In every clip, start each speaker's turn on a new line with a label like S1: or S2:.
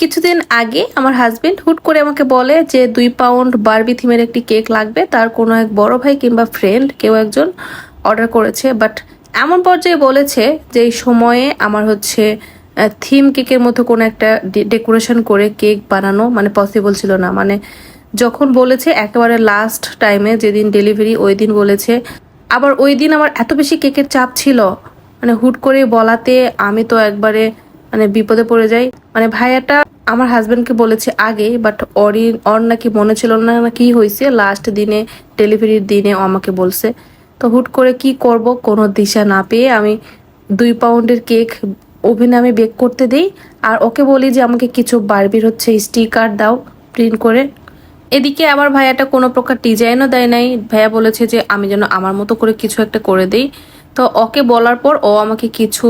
S1: কিছুদিন আগে আমার হাজবেন্ড হুট করে আমাকে বলে যে, দুই পাউন্ড বারবি থিমের একটি কেক লাগবে। তার কোনো এক বড় ভাই কিংবা ফ্রেন্ড কেউ একজন অর্ডার করেছে। বাট এমন পর্যায়ে বলেছে যে, এই সময়ে আমার হচ্ছে থিম কেকের মতো কোনো একটা ডেকোরেশন করে কেক বানানো মানে পসিবল ছিল না। মানে যখন বলেছে, একেবারে লাস্ট টাইমে যেদিন ডেলিভারি ওই দিন বলেছে। আবার ওই দিন আমার এত বেশি কেকের চাপ ছিল। মানে হুট করে বলাতে আমি তো একবারে মানে বিপদে পড়ে যাই। মানে ভাইয়াটা আমার হাজব্যান্ডকে বলেছে আগে বাট অরি, অর নাকি মনে ছিল না না কি হয়েছে লাস্ট দিনে ডেলিভারির দিনে আমাকে বলছে। তো হুট করে কি করব? কোনো দিশা না পেয়ে আমি দুই পাউন্ডের কেক ওভেনে আমি বেক করতে দিই। আর ওকে বলি যে, আমাকে কিছু বারবির হচ্ছে স্টিকার দাও প্রিন্ট করে। এদিকে আমার ভাইয়াটা কোনো প্রকার ডিজাইনও দেয় নাই। ভাইয়া বলেছে যে, আমি যেন আমার মতো করে কিছু একটা করে দিই। তো ওকে বলার পর ও আমাকে কিছু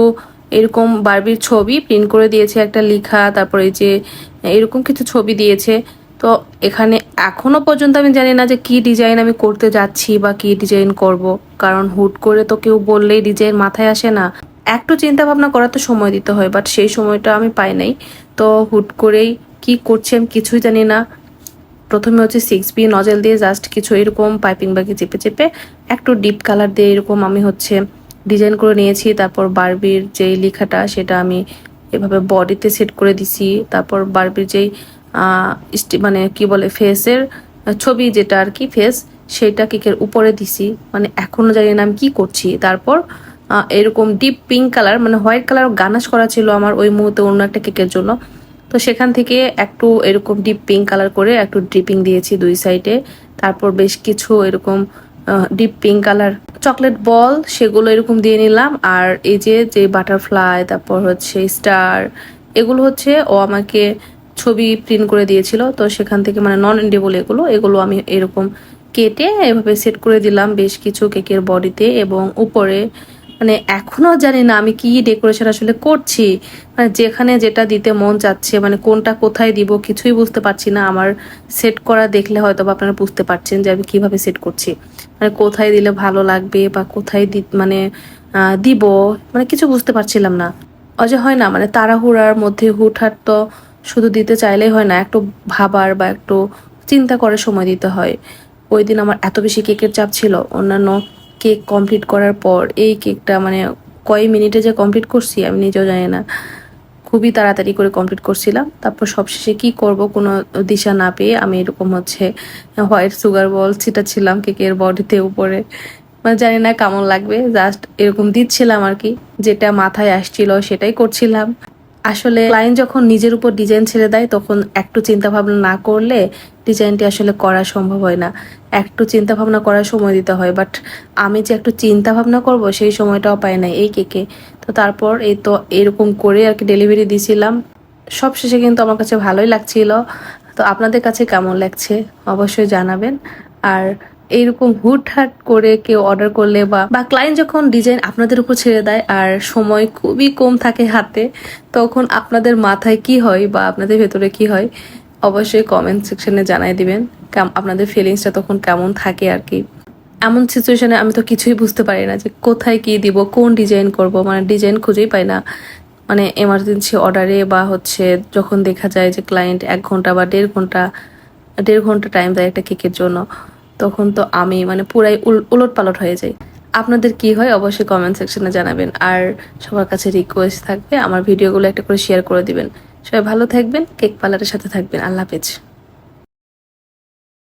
S1: এরকম বারবির ছবি প্রিন্ট করে দিয়েছে একটা লেখা, তারপরে যে এরকম কিছু ছবি দিয়েছে। তো এখানে এখনও পর্যন্ত আমি জানি না যে কি ডিজাইন আমি করতে যাচ্ছি বা কি ডিজাইন করব। কারণ হুট করে তো কেউ বললেই ডিজাইন মাথায় আসে না। একটু চিন্তা ভাবনা করার তো সময় দিতে হয় বাট সেই সময়টা আমি পাই নাই। তো হুট করেই কি করছি আমি কিছুই জানি না। প্রথমে হচ্ছে সিক্স বি নজেল দিয়ে জাস্ট কিছু এরকম পাইপিং ব্যাগে চেপে চেপে একটু ডিপ কালার দিয়ে এরকম আমি হচ্ছে ডিজাইন করে নিয়েছি, তারপর বারবির যেই লেখাটা সেটা আমি এভাবে বডিতে সেট করে দিছি, তারপর বারবির যেই মানে কি বলে ফেসের ছবি যেটা আর কি ফেস সেটা কেকের উপরে দিছি। মানে এখনও জানি না আমি কি করছি। তারপর এরকম ডিপ পিঙ্ক কালার মানে হোয়াইট কালার গানাশ করা ছিল আমার ওই মুহূর্তে অন্য একটা কেকের জন্য। তো সেখান থেকে একটু এরকম ডিপ পিঙ্ক কালার করে একটু ড্রিপিং দিয়েছি দুই সাইডে তারপর বেশ কিছু এরকম deep pink colour chocolate ball সেগুলো এরকম দিয়ে নিলাম। আর এই যে যে বাটারফ্লাই তারপর হচ্ছে স্টার এগুলো হচ্ছে ও আমাকে ছবি প্রিন্ট করে দিয়েছিল। তো সেখান থেকে মানে নন ইন্ডেবল এগুলো এগুলো আমি এরকম কেটে এভাবে সেট করে দিলাম। বেশ কিছু কেকের বডিতে এবং উপরে মানে এখনও জানি না আমি কি ডেকোরেশন আসলে করছি। মানে যেখানে যেটা দিতে মন চাচ্ছে মানে কোনটা কোথায় দিব কিছুই বুঝতে পারছি না। আমার সেট করা দেখলে হয়তো বা আপনারা বুঝতে পারছেন যে আমি কীভাবে সেট করছি। মানে কোথায় দিলে ভালো লাগবে বা কোথায় দি- মানে দিব মানে কিছু বুঝতে পারছিলাম না। অজে হয় না? মানে তাড়াহুড়ার মধ্যে হুটহাট তো শুধু দিতে চাইলেই হয় না, একটু ভাবার বা একটু চিন্তা করে সময় দিতে হয়। ওই দিন আমার এত বেশি কেকের চাপ ছিল, অন্যান্য কেক কমপ্লিট করার পর, এই কেকটা মানে কয় মিনিটে যে কমপ্লিট করছি আমি নিজেও জানি না। খুবই তাড়াতাড়ি করে কমপ্লিট করছিলাম। তারপর সবশেষে কি করব কোনো দিশা না পেয়ে আমি এরকম হচ্ছে হোয়াইট সুগার বল ছিটাচ্ছিলাম কেকের বডিতে উপরে। মানে জানি না কেমন লাগবে জাস্ট এরকম দিচ্ছিলাম আর কি, যেটা মাথায় আসছিল সেটাই করছিলাম। আসলে ক্লায়েন্ট যখন নিজের উপর ডিজাইন ছেড়ে দেয়, তখন একটু চিন্তা ভাবনা না করলে ডিজাইনটি আসলে করা সম্ভব হয় না। একটু চিন্তা ভাবনা করার সময় দিতে হয় বাট আমি যে একটু চিন্তা ভাবনা করব, সেই সময়টাও পাই না এই কেকে তো তারপর এই তো এরকম করে আর কি ডেলিভারি দিয়েছিলাম সব শেষে কিন্তু আমার কাছে ভালোই লাগছিল। তো আপনাদের কাছে কেমন লাগছে? অবশ্যই জানাবেন। আর এইরকম হুটহাট করে কেউ অর্ডার করলে বা বা ক্লায়েন্ট যখন ডিজাইন আপনাদের উপর ছেড়ে দেয় আর সময় খুবই কম থাকে হাতে, তখন আপনাদের মাথায় কি হয় বা আপনাদের ভেতরে কি হয়, অবশ্যই কমেন্ট সেকশনে জানাই দিবেন আপনাদের ফিলিংসটা তখন কেমন থাকে আর কি। এমন সিচুয়েশনে আমি তো কিছুই বুঝতে পারি না যে কোথায় কি দিব, কোন ডিজাইন করব মানে ডিজাইন খুঁজেই পাই না। মানে এমার্জেন্সি অর্ডারে বা হচ্ছে যখন দেখা যায় যে ক্লায়েন্ট এক ঘণ্টা বা দেড় ঘণ্টা দেড় ঘণ্টা টাইম দেয় একটা কেকের জন্য। তখন তো আমি মানে পুরাই উল- উলট পালট হয়ে যাই। আপনাদের কি হয় অবশ্যই কমেন্ট সেকশনে জানাবেন। আর সবার কাছে রিকোয়েস্ট থাকবে, আমার ভিডিওগুলো একটা করে শেয়ার করে দিবেন। সবাই ভালো থাকবেন কেক পার্লারের সাথে থাকবেন। আল্লাহ হাফেজ।